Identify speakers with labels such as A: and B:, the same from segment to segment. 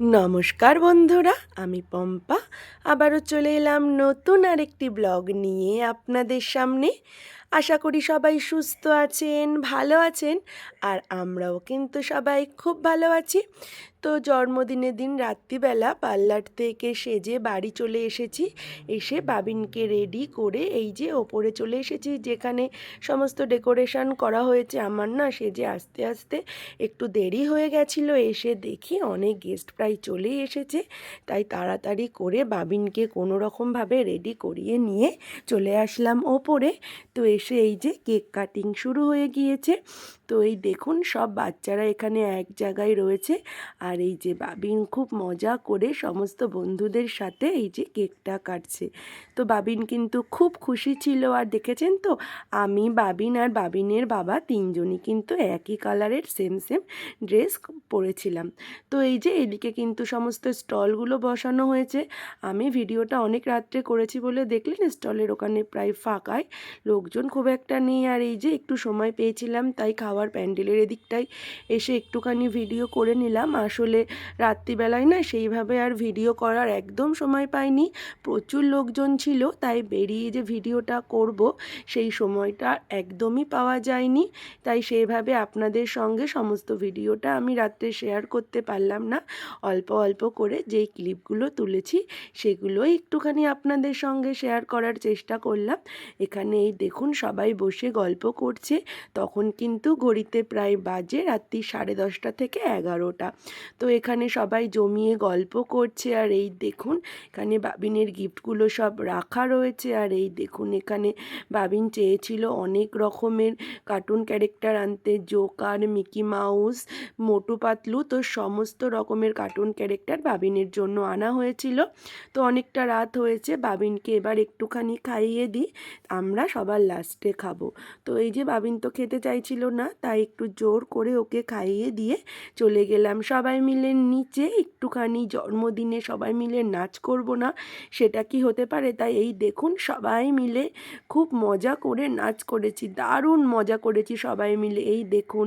A: নমস্কার বন্ধুরা আমি পম্পা। আবারও চলে এলাম নতুন আরেকটি ব্লগ নিয়ে আপনাদের সামনে। আশা করি সবাই সুস্থ আছেন, ভালো আছেন, আর আমরাও কিন্তু সবাই খুব ভালো আছি। তো জন্মদিনের দিন রাত্রিবেলা পার্লার থেকে সেজে বাড়ি চলে এসেছি। এসে বাবিনকে রেডি করে এই যে ওপরে চলে এসেছি, যেখানে সমস্ত ডেকোরেশন করা হয়েছে আমার না সেজে আস্তে আস্তে একটু দেরি হয়ে গেছিল, এসে দেখি অনেক গেস্ট প্রায় চলেই এসেছে। তাই তাড়াতাড়ি করে বাবিনকে কোনো রকমভাবে রেডি করিয়ে নিয়ে চলে আসলাম ওপরে। তো এসে এই যে কেক কাটিং শুরু হয়ে গিয়েছে। তো এই দেখুন, সব বাচ্চারা এখানে এক জায়গায় রয়েছে। আর এই যে বাবিন খুব মজা করে সমস্ত বন্ধুদের সাথে এই যে কেকটা কাটছে। তো বাবিন কিন্তু খুব খুশি ছিল। আর দেখেছেন তো, আমি, বাবিন আর বাবিনের বাবা তিনজনই কিন্তু একই কালারের সেম সেম ড্রেস পরেছিলাম। তো এই যে এদিকে কিন্তু সমস্ত স্টলগুলো বসানো হয়েছে। আমি ভিডিওটা অনেক রাত্রে করেছি বলে দেখলেন, স্টলের ওখানে প্রায় ফাঁকায় লোকজন খুব একটা নেই। আর এই যে একটু সময় পেয়েছিলাম, তাই খাওয়ার প্যান্ডেলের এদিকটাই এসে একটুখানি ভিডিও করে নিলাম। আসলে রাত্রিবেলায় না সেইভাবে আর ভিডিও করার একদম সময় পাইনি। প্রচুর লোকজন ছিল, তাই বেরিয়ে যে ভিডিওটা করব, সেই সময়টা একদমই পাওয়া যায়নি। তাই সেইভাবে আপনাদের সঙ্গে সমস্ত ভিডিওটা আমি রাত্রে শেয়ার করতে পারলাম না। অল্প অল্প করে যেই ক্লিপগুলো তুলেছি, সেগুলোই একটুখানি আপনাদের সঙ্গে শেয়ার করার চেষ্টা করলাম। এখানে এই দেখুন সবাই বসে গল্প করছে, তখন কিন্তু ঘড়িতে প্রায় বাজে রাত্রি সাড়ে দশটা থেকে এগারোটা। তো এখানে সবাই জমিয়ে গল্প করছে আর এই দেখুন, এখানে বাবিনের গিফটগুলো সব রাখা রয়েছে আর এই দেখুন এখানে বাবিন চেয়েছিল অনেক রকমের কার্টুন ক্যারেক্টার আনতে, joker, Mickey Mouse, Motu Patlu, তো সমস্ত রকমের কার্টুন ক্যারেক্টার বাবিনের জন্য আনা হয়েছিল। তো অনেকটা রাত হয়েছে, বাবিনকে এবার একটুখানি খাইয়ে দিই, আমরা সবার লাস্টে খাব। তো এই যে বাবিন তো খেতে চাইছিল না তাই একটু জোর করে ওকে খাইয়ে দিয়ে চলে গেলাম। সবাই মিলে নিচে একটুখানি জন্মদিনে সবাই মিলে নাচ করব না, সেটা কি হতে পারে? তাই এই দেখুন সবাই মিলে খুব মজা করে নাচ করেছি, দারুণ মজা করেছি সবাই মিলে। এই দেখুন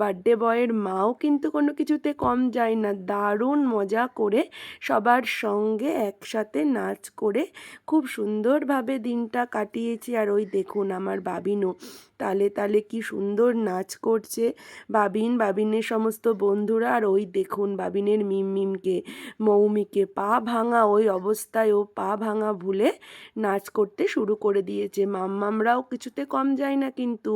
A: বার্থডে বয়ের মাও কিন্তু কোনো কিছুতে কম যায় না, দারুণ মজা করে সবার সঙ্গে একসাথে নাচ করে খুব সুন্দরভাবে দিনটা কাটিয়েছি। আর ওই দেখুন আমার বাবিনও তালে তালে কি সুন্দর নাচ করছে। বাবিন, বাবিনের সমস্ত বন্ধুরা আর ওই দেখুন বাবিনের মিম মিমকে মৌমিকে, পা ভাঙা ওই অবস্থায় ও পা ভাঙা ভুলে নাচ করতে শুরু করে দিয়েছে। মাম্মামরাও কিছুতে কম যায় না কিন্তু।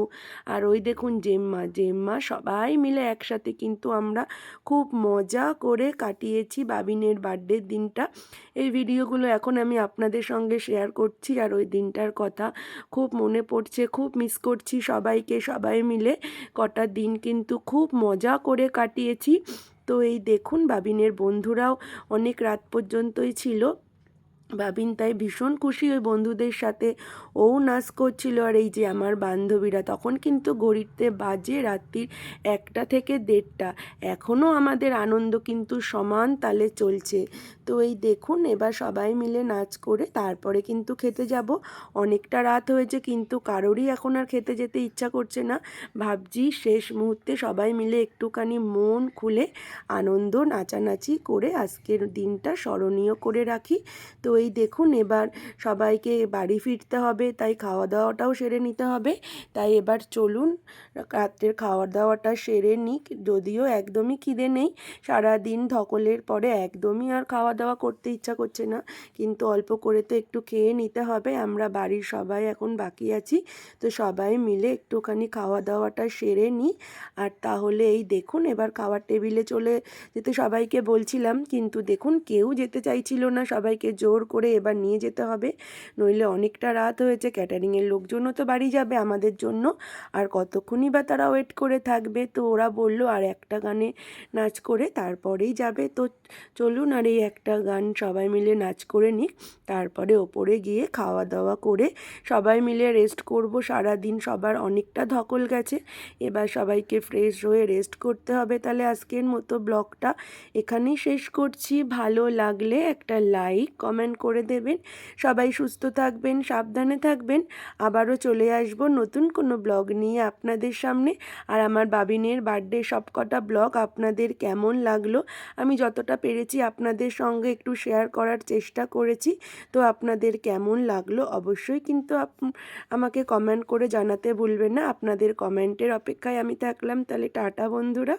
A: আর ওই দেখুন জেম্মা জেম্মা সবাই মিলে একসাথে কিন্তু আমরা খুব মজা করে কাটিয়েছি বাবিনের বার্থডের দিনটা। এই ভিডিওগুলো এখন আমি আপনাদের সঙ্গে শেয়ার করছি আর ওই দিনটার কথা খুব মনে পড়ছে, খুব মিস করছি। সবাইকে সবাই মিলে কটা দিন কিন্তু খুব মজা করে কাটিয়েছি। তো এই দেখুন বাবিনের বন্ধুরাও অনেক রাত পর্যন্তই ছিল। বাবিন তাই ভীষণ খুশি ওই বন্ধুদের সাথে। ও নাচ করছিল আর এই যে আমার বান্ধবীরা তখন কিন্তু ঘড়িতে বাজে রাত্রির একটা থেকে দেড়টা। এখনও আমাদের আনন্দ কিন্তু সমান তালে চলছে। তো এই দেখুন, এবার সবাই মিলে নাচ করে তারপরে কিন্তু খেতে যাব। অনেকটা রাত হয়েছে, কিন্তু কারোরই এখন আর খেতে যেতে ইচ্ছা করছে না। ভাবছি শেষ মুহূর্তে সবাই মিলে একটুখানি মন খুলে আনন্দ নাচানাচি করে আজকের দিনটা স্মরণীয় করে রাখি। তো এই দেখুন, এবার সবাইকে বাড়ি ফিরতে হবে, তাই খাওয়া দাওয়াটাও সেরে নিতে হবে। তাই এবার চলুন, রাত্রের খাওয়া দাওয়াটা সেরে নিই যদিও একদমই খিদে নেই। সারাদিন ধকলের পরে একদমই আর খাওয়া দাওয়া করতে ইচ্ছা করছে না। কিন্তু অল্প করে তো একটু খেয়ে নিতে হবে। আমরা বাড়ির সবাই এখন বাকি আছি। তো সবাই মিলে একটুখানি খাওয়া দাওয়াটা সেরে নিই। আর তাহলে এই দেখুন, এবার খাওয়ার টেবিলে চলে যেতে সবাইকে বলছিলাম। কিন্তু দেখুন, কেউ যেতে চাইছিল না। সবাইকে জোর করে এবার নিয়ে যেতে হবে। নইলে অনেকটা রাত হয়েছে। ক্যাটারিংয়ের লোকজনও তো বাড়ি যাবে আমাদের জন্য। আর কতক্ষণই বা তারা ওয়েট করে থাকবে? তো ওরা বলল, আর একটা গানে নাচ করে তারপরেই যাবে। তো চলুন, আর এই একটা একটা গান সবাই মিলে নাচ করে নিই তারপরে ওপরে গিয়ে খাওয়া দাওয়া করে সবাই মিলে রেস্ট করব। সারা দিন সবার অনেকটা ধকল গেছে। এবার সবাইকে ফ্রেশ হয়ে রেস্ট করতে হবে। তাহলে আজকের মতো ব্লগটা এখানেই শেষ করছি। ভালো লাগলে একটা লাইক কমেন্ট করে দেবেন। সবাই সুস্থ থাকবেন, সাবধানে থাকবেন। আবারও চলে আসব নতুন কোনো ব্লগ নিয়ে আপনাদের সামনে। আর আমার বাবিনের বার্থডে সব কটা ব্লগ আপনাদের কেমন লাগল, আমি যতটা পেরেছি আপনাদের সঙ্গে একটু শেয়ার করার চেষ্টা করেছি। তো আপনাদের কেমন লাগল অবশ্যই কিন্তু আমাকে কমেন্ট করে জানাতে ভুলবেন না। আপনাদের কমেন্টের অপেক্ষায় আমি থাকলাম। তাহলে টাটা বন্ধুরা।